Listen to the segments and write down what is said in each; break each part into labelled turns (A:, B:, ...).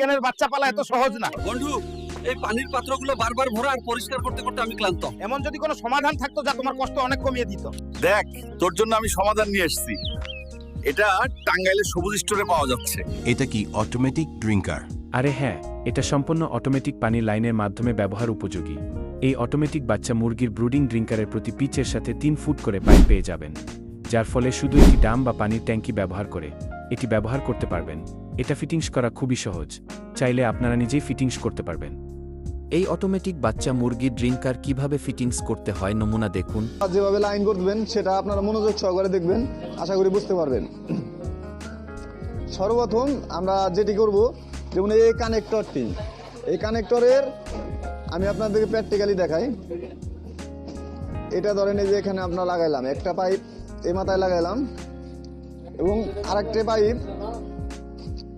A: চিকেনের বাচ্চা পালা এত সহজ না।
B: বন্ধু এই পানির পাত্রগুলো বারবার ভরা আর পরিষ্কার করতে করতে আমি ক্লান্ত।
A: এমন যদি কোনো সমাধান থাকতো যা তোমার কষ্ট অনেক কমিয়ে দিত।
C: দেখ তোর জন্য আমি সমাধান নিয়ে এসেছি। এটা টাঙ্গাইলের সবুজ স্টোরে পাওয়া যাচ্ছে।
D: এটা কি অটোমেটিক ড্রিঙ্কার
E: আরে হ্যাঁ এটা সম্পূর্ণ অটোমেটিক পানির লাইনের মাধ্যমে ব্যবহার উপযোগী। এই অটোমেটিক বাচ্চা মুরগির ব্রুডিং ড্রিঙ্কারের প্রতি পিচের সাথে তিন ফুট করে পাইপ পেয়ে যাবেন যার ফলে শুধু একটি ডাম বা পানির ট্যাঙ্কি ব্যবহার করে এটি ব্যবহার করতে পারবেন। এটা ফিটিংস করা খুবই সহজ। চাইলে আপনারা নিজেই ফিটিংস করতে পারবেন।
F: এই অটোমেটিক বাচ্চা মুরগির ড্রিঙ্কার কীভাবে ফিটিংস করতে হয় নমুনা দেখুন।
G: যেভাবে লাইন করবেন, সেটা আপনারা মনোযোগ সহকারে দেখবেন। আশা করি বুঝতে পারবেন। সর্বপ্রথম আমরা যেটি করব, যেমন এই কানেক্টরটি এই কানেক্টরের আমি আপনাদেরকে প্র্যাকটিক্যালি দেখাই। এটা ধরেন এই যে এখানে আপনার লাগাইলাম, একটা পাইপ এই মাথায় লাগাইলাম। এবং আরেকটা পাইপ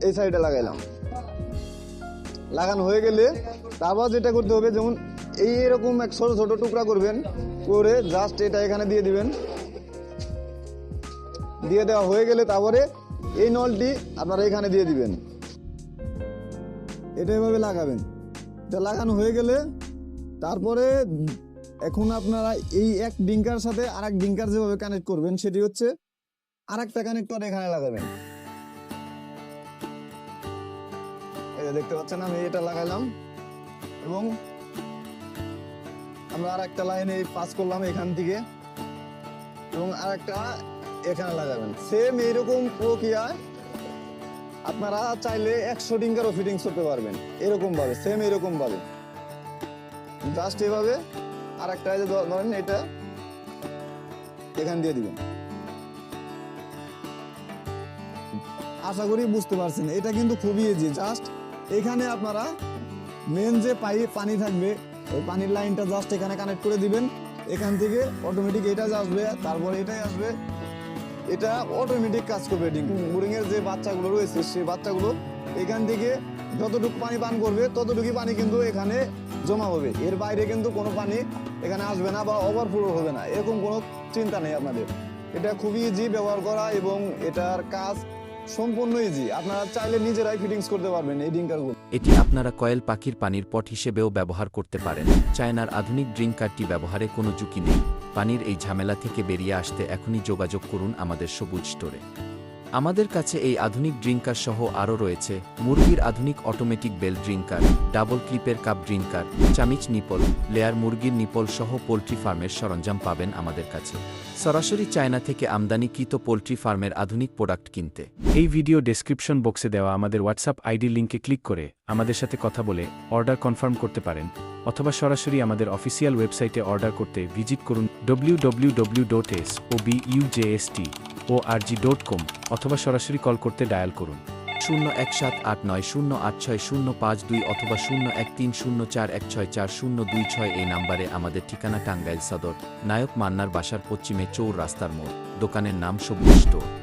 G: এই সাইডে লাগাইলাম। লাগানো হয়ে গেলে তারপর যেটা করতে হবে, যেমন এই এরকম এক ছোট ছোট টুকরা করবেন, করে জাস্ট এটা এখানে দিয়ে দিবেন। দিয়ে দেওয়া হয়ে গেলে তারপরে এই নলটি আপনারা এখানে দিয়ে দিবেন। এটা এভাবে লাগাবেন। এটা লাগানো হয়ে গেলে তারপরে এখন আপনারা এই এক ডিঙ্কার সাথে আর এক ডিঙ্কার যেভাবে কানেক্ট করবেন, সেটি হচ্ছে আর একটা কানেক্টর এখানে লাগাবেন। দেখতে পাচ্ছেন, আমি এটা লাগাইলাম। এবং আমরা আর একটা লাইনে পাস করলাম এখান থেকে। এবং আর একটা এখানে লাগাবেন। সেম এইরকম প্রক্রিয়ায় আপনারা চাইলে একশো ডিঙ্কারও ফিটিংস করতে পারবেন। এরকম ভাবে সেম এরকম ভাবে জাস্ট এভাবে আর একটা ধরেন এটা এখান দিয়ে দিবেন। আশা করি বুঝতে পারছেন। এটা কিন্তু খুবই ইজি জাস্ট এখানে আপনারা মেন যে পাইপ পানি থাকবে, ওই পানির লাইনটা জাস্ট এখানে কানেক্ট করে দিবেন। এখান থেকে অটোমেটিক এটা আসবে, তারপর এটাই আসবে। এটা অটোমেটিক কাজ করবে বোরিং এর যে বাচ্চাগুলো রয়েছে, সেই বাচ্চাগুলো এখান থেকে যতটুকু পানি পান করবে ততটুকু পানি কিন্তু এখানে জমা হবে। এর বাইরে কিন্তু কোনো পানি এখানে আসবে না বা ওভারফ্লো হবে না। এরকম কোনো চিন্তা নেই আপনাদের। এটা খুবই ইজি ব্যবহার করা এবং এটার কাজ সম্পূর্ণ ইজি আপনারা চাইলে নিজেরাই ফিটিংস করতে পারবেন এই ড্রিঙ্কারগুলো
F: এটি আপনারা কয়েল পাখির পানির পট হিসেবেও ব্যবহার করতে পারেন। চায়নার আধুনিক ড্রিঙ্কারটি ব্যবহারে কোনো ঝুঁকি নেই। পানির এই ঝামেলা থেকে বেরিয়ে আসতে এখনই যোগাযোগ করুন আমাদের সবুজ স্টোরে আমাদের কাছে এই আধুনিক ড্রিঙ্কার সহ আরও রয়েছে মুরগির আধুনিক অটোমেটিক বেল ড্রিঙ্কার, ডাবল ক্লিপের কাপ ড্রিঙ্কার, চামিচ নিপল, লেয়ার মুরগির নিপল সহ পোলট্রি ফার্মের সরঞ্জাম পাবেন আমাদের কাছে। সরাসরি চায়না থেকে আমদানিকৃত পোলট্রি ফার্মের আধুনিক প্রোডাক্ট কিনতে।
E: এই ভিডিও ডেসক্রিপশন বক্সে দেওয়া আমাদের হোয়াটসঅ্যাপ আইডি লিঙ্কে ক্লিক করে আমাদের সাথে কথা বলে অর্ডার কনফার্ম করতে পারেন, অথবা সরাসরি আমাদের অফিসিয়াল ওয়েবসাইটে অর্ডার করতে ভিজিট করুন W W W dot S O BUJST O RG dot com অথবা সরাসরি কল করতে ডায়াল করুন।
F: শূন্য এক সাত আট নয় শূন্য আট ছয় শূন্য পাঁচ দুই অথবা শূন্য এক তিন শূন্য চার এক ছয় চার শূন্য দুই ছয় এই নাম্বারে আমাদের ঠিকানা টাঙ্গাইল সদর, নায়ক মান্নার বাসার পশ্চিমে চৌর রাস্তার মোড়। দোকানের নাম সবুজ স্টোর।